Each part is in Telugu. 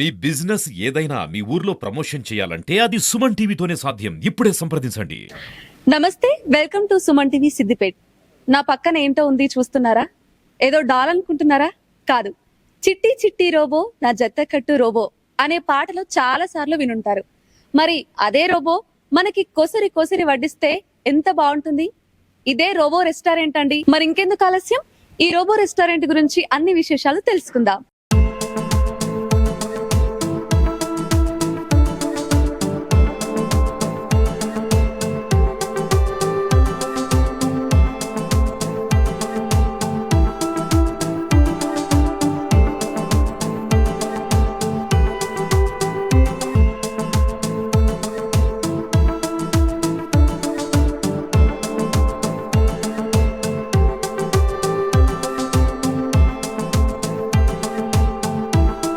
మీ బిజినెస్ ఏదైనా మీ ఊర్లో ప్రమోషన్ చేయాలంటే అది సుమన్ టీవీతోనే సాధ్యం. ఇప్పుడే సంప్రదించండి. నమస్తే welcome to Suman TV Siddipet. నా పక్కన ఏంటో ఉంది చూస్తున్నారా? ఏదో డాల్ అనుకుంటున్నారా? కాదు. చిట్టి చిట్టి రోబో నా జత్త కట్టు రోబో అనే పాటలు చాలా సార్లు వినుంటారు. మరి అదే రోబో మనకి కొసరి కొసరి వడ్డిస్తే ఎంత బాగుంటుంది? ఇదే రోబో రెస్టారెంట్ అండి. మరి ఇంకెందుకు ఆలస్యం? ఈ రోబో రెస్టారెంట్ గురించి అన్ని విశేషాలు తెలుసుకుందాం.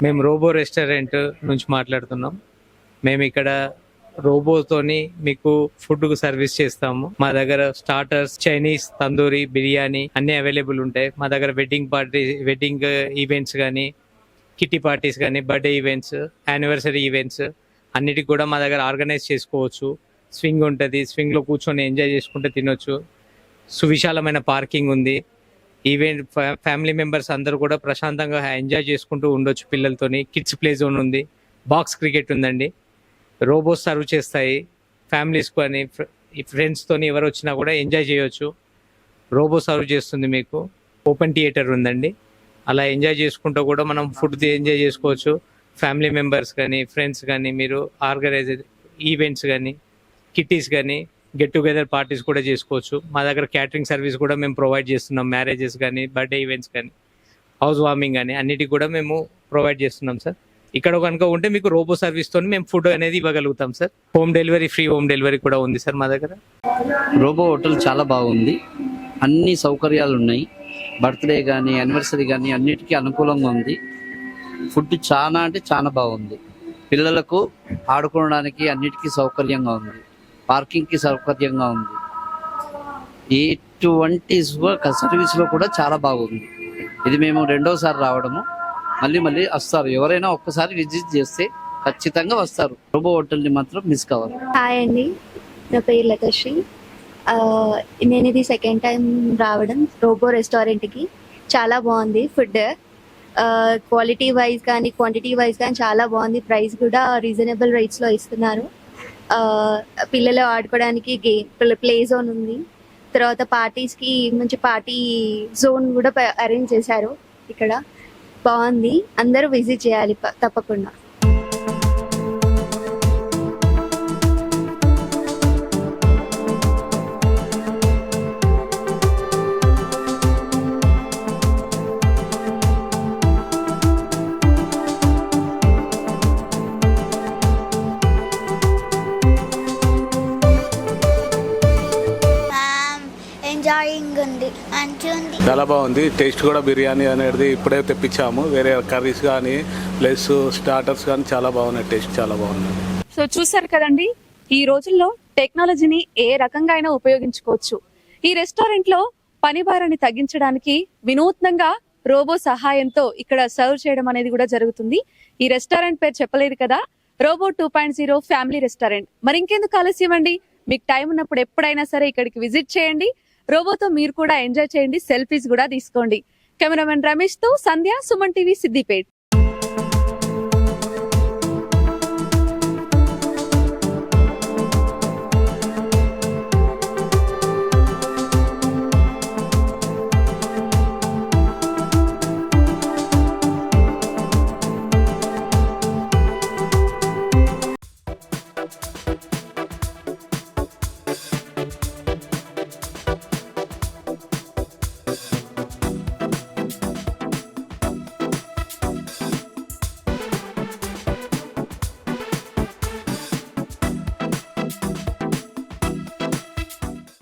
మేము రోబో రెస్టారెంట్ నుంచి మాట్లాడుతున్నాం. మేము ఇక్కడ రోబోతోని మీకు ఫుడ్కు సర్వీస్ చేస్తాము. మా దగ్గర స్టార్టర్స్ చైనీస్ తందూరి బిర్యానీ అన్ని అవైలబుల్ ఉంటాయి. మా దగ్గర వెడ్డింగ్ పార్టీ వెడ్డింగ్ ఈవెంట్స్ కానీ కిట్టి పార్టీస్ కానీ బర్త్డే ఈవెంట్స్ యానివర్సరీ ఈవెంట్స్ అన్నిటికి కూడా మా దగ్గర ఆర్గనైజ్ చేసుకోవచ్చు. స్వింగ్ ఉంటుంది. స్వింగ్లో కూర్చొని ఎంజాయ్ చేసుకుంటే తినొచ్చు. సువిశాలమైన పార్కింగ్ ఉంది. ఈవెంట్ ఫ్యామిలీ మెంబర్స్ అందరూ కూడా ప్రశాంతంగా ఎంజాయ్ చేసుకుంటూ ఉండొచ్చు పిల్లలతోని. కిడ్స్ ప్లే జోన్ ఉంది. బాక్స్ క్రికెట్ ఉందండి. రోబోస్ సర్వ్ చేస్తాయి. ఫ్యామిలీస్ కానీ ఫ్రెండ్స్తోని ఎవరు వచ్చినా కూడా ఎంజాయ్ చేయొచ్చు. రోబో సర్వ్ చేస్తుంది మీకు. ఓపెన్ థియేటర్ ఉందండి. అలా ఎంజాయ్ చేసుకుంటూ కూడా మనం ఫుడ్ ఎంజాయ్ చేసుకోవచ్చు. ఫ్యామిలీ మెంబర్స్ కానీ ఫ్రెండ్స్ కానీ మీరు ఆర్గనైజ్ ఈవెంట్స్ కానీ కిట్టీస్ కానీ గెట్ టుగెదర్ పార్టీస్ కూడా చేసుకోవచ్చు. మా దగ్గర క్యాటరింగ్ సర్వీస్ కూడా మేము ప్రొవైడ్ చేస్తున్నాం. మ్యారేజెస్ కానీ బర్త్డే ఈవెంట్స్ కానీ హౌస్ వార్మింగ్ కానీ అన్నిటికి కూడా మేము ప్రొవైడ్ చేస్తున్నాం సార్. ఇక్కడ కనుక ఉంటే మీకు రోబో సర్వీస్ తోని మేము ఫుడ్ అనేది ఇవ్వగలుగుతాం sir. Home delivery free home delivery కూడా ఉంది సార్ మా దగ్గర. రోబో హోటల్ చాలా బాగుంది. అన్ని సౌకర్యాలు ఉన్నాయి. బర్త్డే కానీ యానివర్సరీ కానీ అన్నిటికీ అనుకూలంగా ఉంది. ఫుడ్ చాలా అంటే చాలా బాగుంది. పిల్లలకు ఆడుకోవడానికి అన్నిటికీ సౌకర్యంగా ఉంది. పార్కింగ్కి సౌకర్యంగా ఉంది. ఇటువంటి సర్వీస్లో కూడా చాలా బాగుంది. ఇది మేము రెండోసారి రావడము. మళ్ళీ మళ్ళీ వస్తారు. ఎవరైనా ఒక్కసారి విజిట్ చేస్తే ఖచ్చితంగా వస్తారు. రోబో హోటల్ని మాత్రం మిస్ కావాలి హాయ్ అండి. నా పేరు లతశ్రీ. నేను ఇది సెకండ్ టైం రావడం రోబో రెస్టారెంట్కి. చాలా బాగుంది ఫుడ్. క్వాలిటీ వైజ్ కానీ క్వాంటిటీ వైజ్ కానీ చాలా బాగుంది. ప్రైస్ కూడా రీజనబుల్ రేట్స్లో ఇస్తున్నారు. పిల్లలు ఆడుకోవడానికి గేమ్ ప్లే జోన్ ఉంది. తర్వాత పార్టీస్కి మంచి పార్టీ జోన్ కూడా అరేంజ్ చేశారు ఇక్కడ. బాగుంది. అందరూ విజిట్ చేయాలి తప్పకుండా. చాలా బాగుంది. టేస్ట్ కూడా బిర్యానీ అనేది ఇప్పుడే తెప్పించాము. వేరే కర్రీస్ కానీ ప్లస్ స్టార్టర్స్ కానీ చాలా బాగున్నాయి. టేస్ట్ చాలా బాగుంది సో చూసారు కదండి ఈ రోజుల్లో టెక్నాలజీని ఏ రకంగా అయినా ఉపయోగించుకోవచ్చు. ఈ రెస్టారెంట్లో పని భారాన్ని తగ్గించడానికి వినూత్నంగా రోబో సహాయంతో ఇక్కడ సర్వ్ చేయడం అనేది కూడా జరుగుతుంది. ఈ రెస్టారెంట్ పేరు చెప్పలేదు కదా robo two point zero family restaurant. మరి ఇంకెందుకు ఆలస్యం అండి? మీకు టైం ఉన్నప్పుడు ఎప్పుడైనా సరే ఇక్కడికి విజిట్ చేయండి. రోబోతో మీరు కూడా ఎంజాయ్ చేయండి సెల్ఫీస్ కూడా తీసుకోండి. కెమెరామెన్ రమేష్తో సంధ్య సుమన్ టీవీ సిద్దిపేట్.